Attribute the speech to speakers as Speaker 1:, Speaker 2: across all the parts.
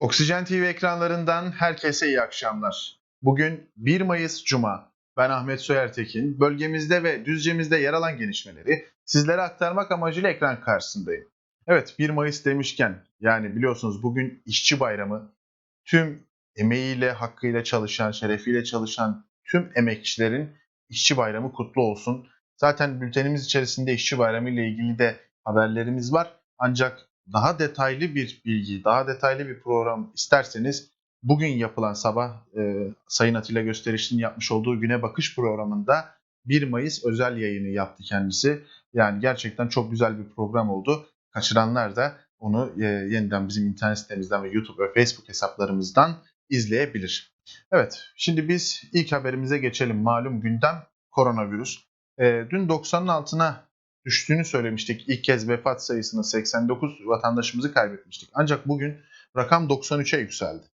Speaker 1: Oksijen TV ekranlarından herkese iyi akşamlar. Bugün 1 Mayıs Cuma. Ben Ahmet Soyertekin. Bölgemizde ve Düzce'mizde yer alan gelişmeleri sizlere aktarmak amacıyla ekran karşısındayım. Evet 1 Mayıs demişken yani biliyorsunuz bugün işçi bayramı. Tüm emeğiyle, hakkıyla çalışan, şerefiyle çalışan tüm emekçilerin işçi bayramı kutlu olsun. Zaten bültenimiz içerisinde işçi bayramı ile ilgili de haberlerimiz var. Ancak daha detaylı bir bilgi, daha detaylı bir program isterseniz bugün yapılan sabah e, Sayın Atilla Gösteriş'in yapmış olduğu Güne Bakış programında 1 Mayıs özel yayını yaptı kendisi. Yani gerçekten çok güzel bir program oldu. Kaçıranlar da onu e, yeniden bizim internet sitemizden ve YouTube ve Facebook hesaplarımızdan izleyebilir. Evet, şimdi biz ilk haberimize geçelim. Malum gündem koronavirüs. E, dün 90'ın altına düştüğünü söylemiştik. İlk kez vefat sayısını 89 vatandaşımızı kaybetmiştik. Ancak bugün rakam 93'e yükseldi.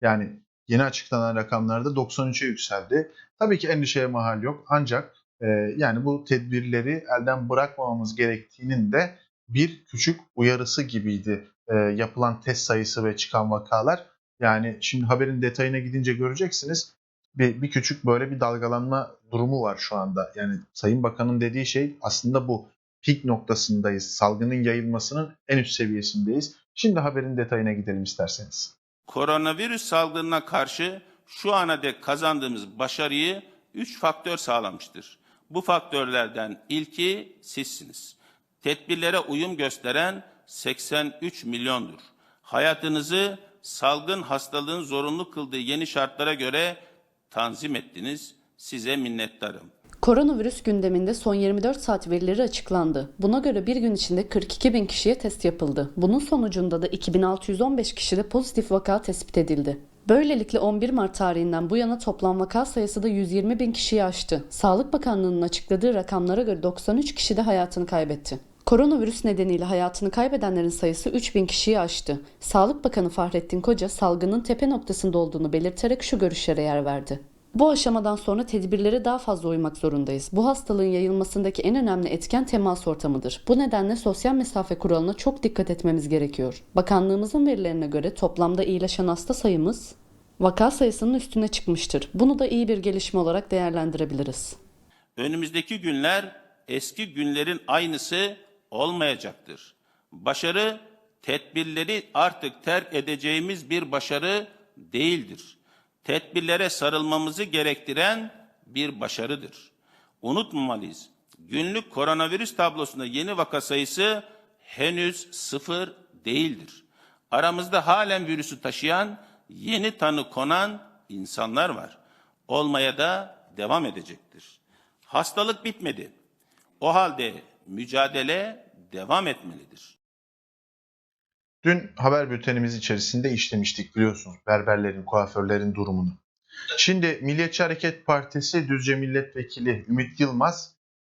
Speaker 1: Yani yeni açıklanan rakamlarda 93'e yükseldi. Tabii ki endişeye mahal yok. Ancak e, yani bu tedbirleri elden bırakmamamız gerektiğinin de bir küçük uyarısı gibiydi e, yapılan test sayısı ve çıkan vakalar. Yani şimdi haberin detayına gidince göreceksiniz bir, bir küçük böyle bir dalgalanma durumu var şu anda. Yani Sayın Bakan'ın dediği şey aslında bu. Pik noktasındayız. Salgının yayılmasının en üst seviyesindeyiz. Şimdi haberin detayına gidelim isterseniz.
Speaker 2: Koronavirüs salgınına karşı şu ana dek kazandığımız başarıyı 3 faktör sağlamıştır. Bu faktörlerden ilki sizsiniz. Tedbirlere uyum gösteren 83 milyondur. Hayatınızı salgın hastalığın zorunlu kıldığı yeni şartlara göre tanzim ettiniz. Size minnettarım.
Speaker 3: Koronavirüs gündeminde son 24 saat verileri açıklandı. Buna göre bir gün içinde 42 bin kişiye test yapıldı. Bunun sonucunda da 2615 kişide pozitif vaka tespit edildi. Böylelikle 11 Mart tarihinden bu yana toplam vaka sayısı da 120 bin kişiyi aştı. Sağlık Bakanlığı'nın açıkladığı rakamlara göre 93 kişi de hayatını kaybetti. Koronavirüs nedeniyle hayatını kaybedenlerin sayısı 3 bin kişiyi aştı. Sağlık Bakanı Fahrettin Koca salgının tepe noktasında olduğunu belirterek şu görüşlere yer verdi. Bu aşamadan sonra tedbirlere daha fazla uymak zorundayız. Bu hastalığın yayılmasındaki en önemli etken temas ortamıdır. Bu nedenle sosyal mesafe kuralına çok dikkat etmemiz gerekiyor. Bakanlığımızın verilerine göre toplamda iyileşen hasta sayımız vaka sayısının üstüne çıkmıştır. Bunu da iyi bir gelişme olarak değerlendirebiliriz.
Speaker 2: Önümüzdeki günler eski günlerin aynısı olmayacaktır. Başarı tedbirleri artık terk edeceğimiz bir başarı değildir. Tedbirlere sarılmamızı gerektiren bir başarıdır. Unutmamalıyız. Günlük koronavirüs tablosunda yeni vaka sayısı henüz sıfır değildir. Aramızda halen virüsü taşıyan, yeni tanı konan insanlar var. Olmaya da devam edecektir. Hastalık bitmedi. O halde mücadele devam etmelidir.
Speaker 1: Dün haber bültenimiz içerisinde işlemiştik biliyorsunuz berberlerin, kuaförlerin durumunu. Şimdi Milliyetçi Hareket Partisi Düzce Milletvekili Ümit Yılmaz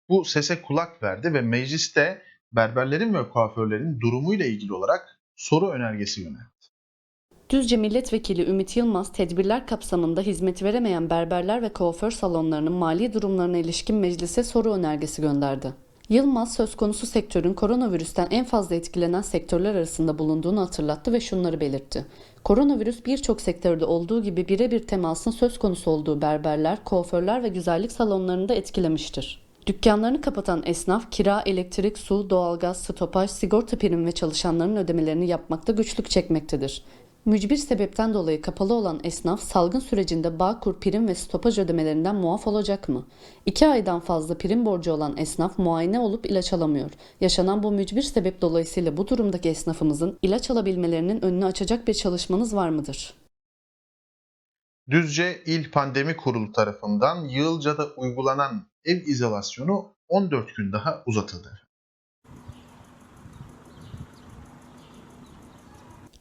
Speaker 1: bu sese kulak verdi ve mecliste berberlerin ve kuaförlerin durumuyla ilgili olarak soru önergesi yöneltti.
Speaker 3: Düzce Milletvekili Ümit Yılmaz, tedbirler kapsamında hizmet veremeyen berberler ve kuaför salonlarının mali durumlarına ilişkin meclise soru önergesi gönderdi. Yılmaz söz konusu sektörün koronavirüsten en fazla etkilenen sektörler arasında bulunduğunu hatırlattı ve şunları belirtti. Koronavirüs birçok sektörde olduğu gibi birebir temasın söz konusu olduğu berberler, kuaförler ve güzellik salonlarını da etkilemiştir. Dükkanlarını kapatan esnaf kira, elektrik, su, doğalgaz, stopaj, sigorta prim ve çalışanların ödemelerini yapmakta güçlük çekmektedir. Mücbir sebepten dolayı kapalı olan esnaf salgın sürecinde Bağkur prim ve stopaj ödemelerinden muaf olacak mı? 2 aydan fazla prim borcu olan esnaf muayene olup ilaç alamıyor. Yaşanan bu mücbir sebep dolayısıyla bu durumdaki esnafımızın ilaç alabilmelerinin önünü açacak bir çalışmanız var mıdır?
Speaker 1: Düzce İl Pandemi Kurulu tarafından Yığılca'da uygulanan ev izolasyonu 14 gün daha uzatıldı.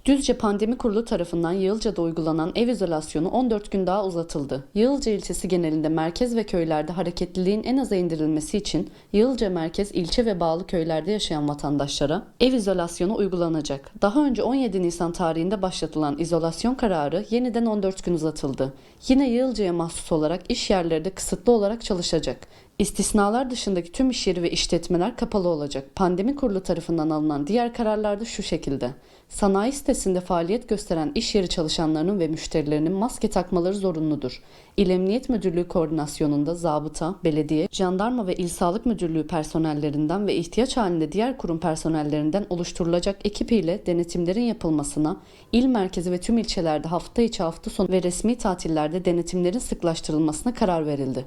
Speaker 3: Düzce Pandemi Kurulu tarafından Yığılca'da uygulanan ev izolasyonu 14 gün daha uzatıldı. Yığılca ilçesi genelinde merkez ve köylerde hareketliliğin en aza indirilmesi için Yığılca merkez ilçe ve bağlı köylerde yaşayan vatandaşlara ev izolasyonu uygulanacak. Daha önce 17 Nisan tarihinde başlatılan izolasyon kararı yeniden 14 gün uzatıldı. Yine Yığılca'ya mahsus olarak iş yerleri de kısıtlı olarak çalışacak. İstisnalar dışındaki tüm iş yeri ve işletmeler kapalı olacak. Pandemi kurulu tarafından alınan diğer kararlar da şu şekilde. Sanayi sitesinde faaliyet gösteren iş yeri çalışanlarının ve müşterilerinin maske takmaları zorunludur. İl Emniyet Müdürlüğü koordinasyonunda zabıta, belediye, jandarma ve il sağlık müdürlüğü personellerinden ve ihtiyaç halinde diğer kurum personellerinden oluşturulacak ekip ile denetimlerin yapılmasına, il merkezi ve tüm ilçelerde hafta içi hafta sonu ve resmi tatillerde denetimlerin sıklaştırılmasına karar verildi.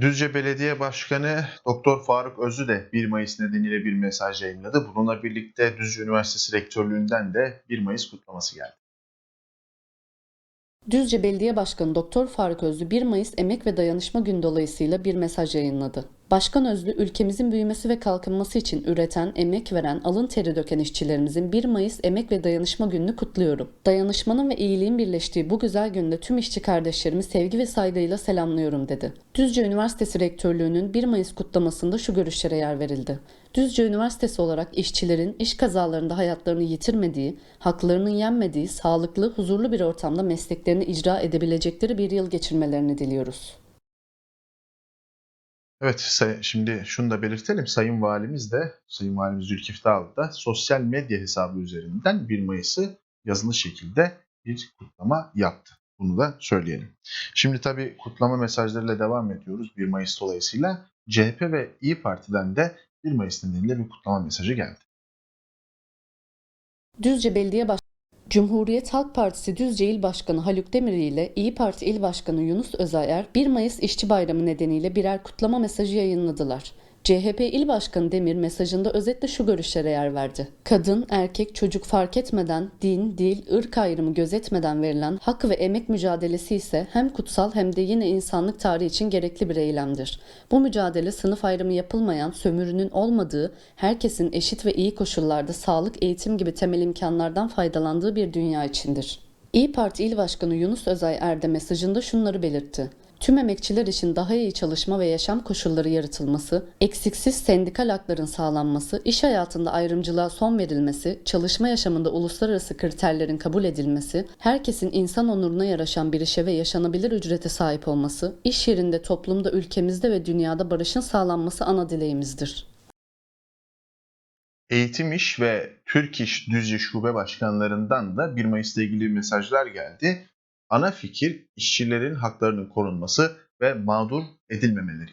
Speaker 1: Düzce Belediye Başkanı Doktor Faruk Özü de 1 Mayıs nedeniyle bir mesaj yayınladı. Bununla birlikte Düzce Üniversitesi Rektörlüğü'nden de 1 Mayıs kutlaması geldi.
Speaker 3: Düzce Belediye Başkanı Doktor Faruk Özlü 1 Mayıs Emek ve Dayanışma Günü dolayısıyla bir mesaj yayınladı. Başkan Özlü ülkemizin büyümesi ve kalkınması için üreten, emek veren, alın teri döken işçilerimizin 1 Mayıs Emek ve Dayanışma Günü'nü kutluyorum. Dayanışmanın ve iyiliğin birleştiği bu güzel günde tüm işçi kardeşlerimi sevgi ve saygıyla selamlıyorum dedi. Düzce Üniversitesi Rektörlüğü'nün 1 Mayıs kutlamasında şu görüşlere yer verildi. Düzce Üniversitesi olarak işçilerin iş kazalarında hayatlarını yitirmediği, haklarının yenmediği, sağlıklı, huzurlu bir ortamda mesleklerini icra edebilecekleri bir yıl geçirmelerini diliyoruz.
Speaker 1: Evet, şimdi şunu da belirtelim. Sayın Valimiz de, Sayın Valimiz Zülkif Dağlı da sosyal medya hesabı üzerinden 1 Mayıs'ı yazılı şekilde bir kutlama yaptı. Bunu da söyleyelim. Şimdi tabii kutlama mesajlarıyla devam ediyoruz 1 Mayıs dolayısıyla. CHP ve İyi Parti'den de 1 Mayıs nedeniyle bir kutlama mesajı geldi.
Speaker 3: Düzce Belediye Baş Cumhuriyet Halk Partisi Düzce İl Başkanı Haluk Demiri ile İyi Parti İl Başkanı Yunus Özayer 1 Mayıs İşçi Bayramı nedeniyle birer kutlama mesajı yayınladılar. CHP İl Başkanı Demir mesajında özetle şu görüşlere yer verdi. Kadın, erkek, çocuk fark etmeden, din, dil, ırk ayrımı gözetmeden verilen hak ve emek mücadelesi ise hem kutsal hem de yine insanlık tarihi için gerekli bir eylemdir. Bu mücadele sınıf ayrımı yapılmayan, sömürünün olmadığı, herkesin eşit ve iyi koşullarda sağlık, eğitim gibi temel imkanlardan faydalandığı bir dünya içindir. İyi Parti İl Başkanı Yunus Özay Erde mesajında şunları belirtti. Tüm emekçiler için daha iyi çalışma ve yaşam koşulları yaratılması, eksiksiz sendikal hakların sağlanması, iş hayatında ayrımcılığa son verilmesi, çalışma yaşamında uluslararası kriterlerin kabul edilmesi, herkesin insan onuruna yaraşan bir işe ve yaşanabilir ücrete sahip olması, iş yerinde, toplumda, ülkemizde ve dünyada barışın sağlanması ana dileğimizdir.
Speaker 1: Eğitim İş ve Türk İş Düzce Şube Başkanlarından da 1 Mayıs'la ilgili mesajlar geldi. Ana fikir işçilerin haklarının korunması ve mağdur edilmemeleri.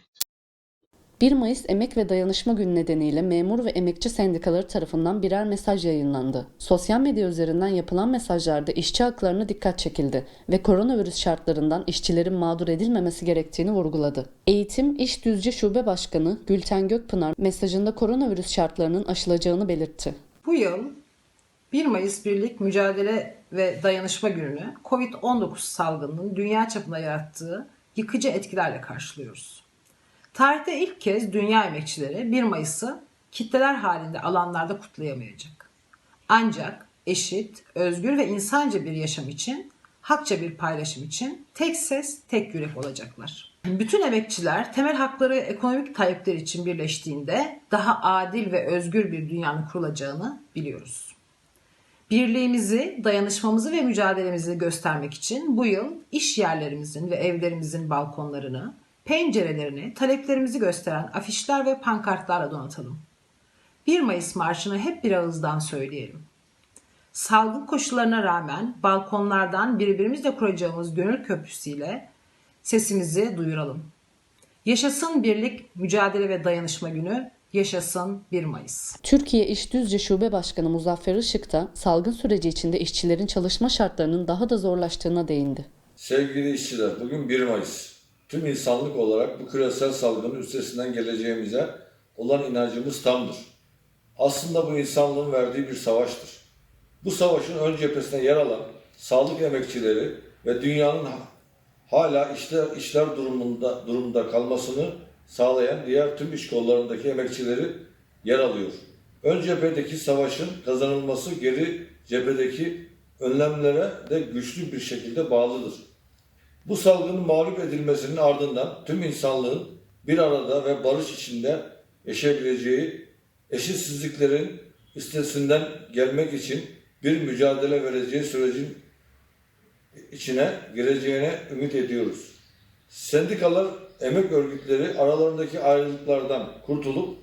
Speaker 3: 1 Mayıs Emek ve Dayanışma Günü nedeniyle memur ve emekçi sendikaları tarafından birer mesaj yayınlandı. Sosyal medya üzerinden yapılan mesajlarda işçi haklarına dikkat çekildi ve koronavirüs şartlarından işçilerin mağdur edilmemesi gerektiğini vurguladı. Eğitim İş Düzce Şube Başkanı Gülten Gökpınar mesajında koronavirüs şartlarının aşılacağını belirtti.
Speaker 4: Bu yıl 1 Mayıs Birlik Mücadele ve Dayanışma Günü'nü COVID-19 salgınının dünya çapında yarattığı yıkıcı etkilerle karşılıyoruz. Tarihte ilk kez dünya emekçileri 1 Mayıs'ı kitleler halinde alanlarda kutlayamayacak. Ancak eşit, özgür ve insanca bir yaşam için, hakça bir paylaşım için tek ses, tek yürek olacaklar. Bütün emekçiler temel hakları ekonomik talepler için birleştiğinde daha adil ve özgür bir dünyanın kurulacağını biliyoruz. Birliğimizi, dayanışmamızı ve mücadelemizi göstermek için bu yıl iş yerlerimizin ve evlerimizin balkonlarını, pencerelerini taleplerimizi gösteren afişler ve pankartlarla donatalım. 1 Mayıs marşını hep bir ağızdan söyleyelim. Salgın koşullarına rağmen balkonlardan birbirimizle kuracağımız gönül köprüsüyle sesimizi duyuralım. Yaşasın birlik, mücadele ve dayanışma günü, yaşasın 1 Mayıs.
Speaker 3: Türkiye İş Düzce Şube Başkanı Muzaffer Işık da salgın süreci içinde işçilerin çalışma şartlarının daha da zorlaştığına değindi.
Speaker 5: Sevgili işçiler, bugün 1 Mayıs. Tüm insanlık olarak bu küresel salgının üstesinden geleceğimize olan inancımız tamdır. Aslında bu insanlığın verdiği bir savaştır. Bu savaşın ön cephesine yer alan sağlık emekçileri ve dünyanın hala işler, işler durumunda, durumda kalmasını sağlayan diğer tüm iş kollarındaki emekçileri yer alıyor. Ön cephedeki savaşın kazanılması geri cephedeki önlemlere de güçlü bir şekilde bağlıdır. Bu salgının mağlup edilmesinin ardından tüm insanlığın bir arada ve barış içinde yaşayabileceği eşitsizliklerin üstesinden gelmek için bir mücadele vereceği sürecin içine gireceğine ümit ediyoruz. Sendikalar, emek örgütleri aralarındaki ayrılıklardan kurtulup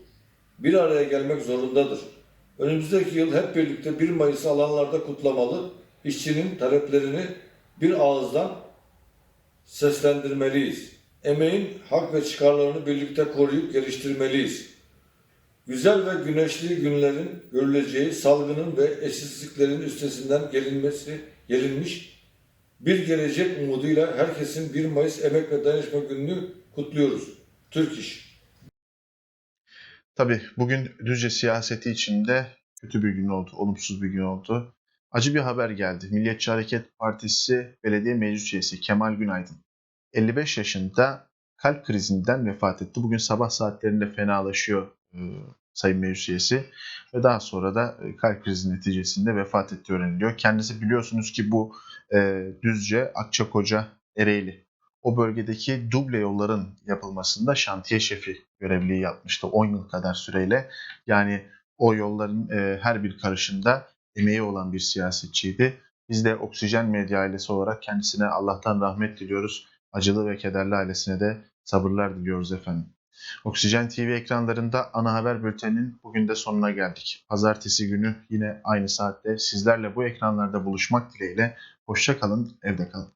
Speaker 5: bir araya gelmek zorundadır. Önümüzdeki yıl hep birlikte 1 Mayıs'ı alanlarda kutlamalı, işçinin taleplerini bir ağızdan seslendirmeliyiz. Emeğin hak ve çıkarlarını birlikte koruyup geliştirmeliyiz. Güzel ve güneşli günlerin görüleceği salgının ve eşitsizliklerin üstesinden gelinmesi, gelinmiş bir gelecek umuduyla herkesin 1 Mayıs Emek ve Dayanışma Günü'nü kutluyoruz. Türk İş.
Speaker 1: Tabii bugün Düzce siyaseti içinde kötü bir gün oldu, olumsuz bir gün oldu. Acı bir haber geldi. Milliyetçi Hareket Partisi Belediye Meclis Üyesi Kemal Günaydın 55 yaşında kalp krizinden vefat etti. Bugün sabah saatlerinde fenalaşıyor Sayın Meclis Üyesi ve daha sonra da e, kalp krizi neticesinde vefat ettiği öğreniliyor. Kendisi biliyorsunuz ki bu e, Düzce, Akçakoca, Ereğli o bölgedeki duble yolların yapılmasında şantiye şefi görevliği yapmıştı 10 yıl kadar süreyle. Yani o yolların e, her bir karışında emeği olan bir siyasetçiydi. Biz de Oksijen Medya ailesi olarak kendisine Allah'tan rahmet diliyoruz. Acılı ve kederli ailesine de sabırlar diliyoruz efendim. Oksijen TV ekranlarında ana haber bülteninin bugün de sonuna geldik. Pazartesi günü yine aynı saatte sizlerle bu ekranlarda buluşmak dileğiyle. Hoşça kalın, evde kalın.